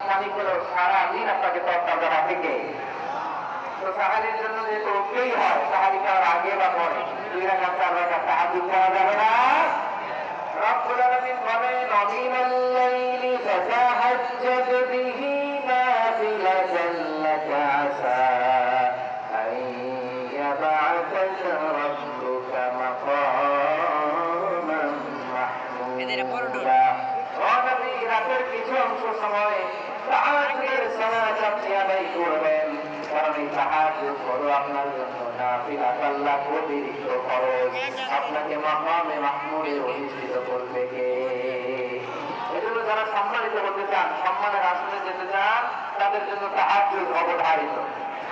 মালিক হলো সারাদিন আপনাকে তত্ত্বাবধান থেকে। তো সাহারির জন্য যেহেতু উঠতেই হয় সাহারি খাওয়ার আগে বা পরে। দুই রাখা চার রাখা তাহাজুদ করা যাবে না। বলেন রাতের কিছু অংশ সময় তাহাজ্জুদের সালাত আপনি আদায় করবেন, কারণ এই আপনার জন্য আল্লাহ অতিরিক্ত খরচ আপনাকে করবে চান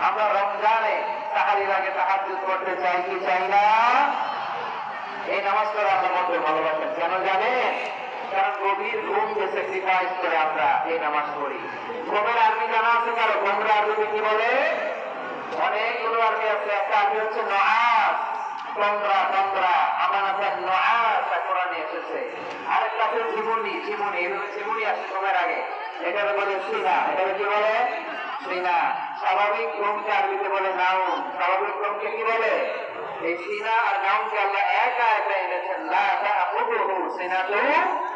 আমরা রমজানে তাহারির আগে তাহাজ্জুদ করতে চাই কি চাই না? এই নামাজ করে মধ্যে ভালোবাসেন। কেন জানেন? গভীর ঘুমকে স্যাক্রিফাইস করে আমরা এই নামাজ পড়ি। ঘুমের আর্মি জানা আছে কারও? ঘুমের আর্মিতে কি বলে? অনেকগুলো আর্মি আছে। একটা আর্মি হচ্ছে আমানাতার নআস কোরআনে এসেছে। আছে জীবনী জীবনী। জীবনী আগে। বলে সিনা। এটাকে কি বলে? সিনা। স্বাভাবিক ঘুমকে আরবিতে বলে নাউন স্বাভাবিক ঘুমকে কি বলে? এই সিনা আর নাউনকে আল্লাহ একা একা এনেছেন। লা সিনাতু ওয়ালা নাউম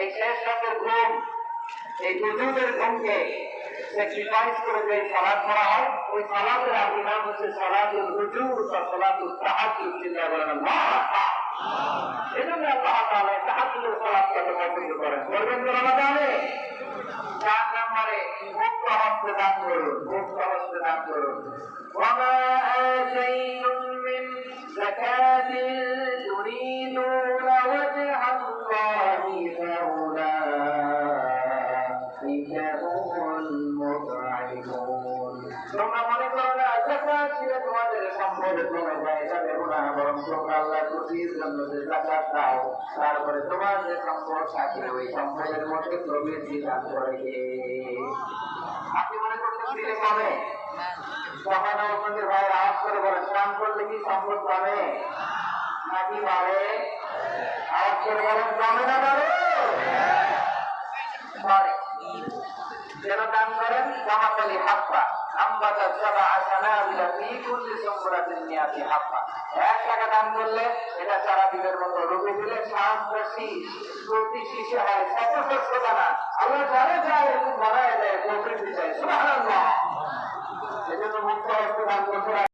এই শেষ রাতের ঘুম এই হুজুরের ঘুমকে স্যাক্রিফাইস করে যে সালাদ করা হয় ওই সালাতের আপনি নাম হচ্ছে সালাতুল হুজুর বা সালাতুল তাহাজ্জুদ চিন্তা করেন আল্লাহ এজন্য আল্লাহ তাআলা তাহাজ্জুদের সালাতকে এত পছন্দ করেন করবেন তো রমাদানে চার নম্বরে মুক্ত হস্তে দান করুন মুক্ত হস্তে দান করুন وما آتيتم من زكاة সম্পদের কমে যায় এটা ভেবো না বরং তোমরা আল্লাহ খুশির জন্য যে জাকাত দাও তারপরে তোমার যে সম্পদ থাকে ওই সম্পদের মধ্যে প্রবৃদ্ধি দান করে আপনি মনে করছেন দিলে কমে সবাই নবমন্দির ভাই আওয়াজ করে বলেন স্নান করলে কি সম্পদ কমে নাকি বাড়ে আওয়াজ করে বলেন কমে না বাড়ে বাড়ে যেন الثمن حبة أنبت سبع سنابل في كل سنبلة مئة حبة এক টাকা দান করলে এটা সারা দিনের মতো রুপি দিলে সাত শীষ প্রতি শীষে যায় এরকম এজন্য মুক্ত হস্ত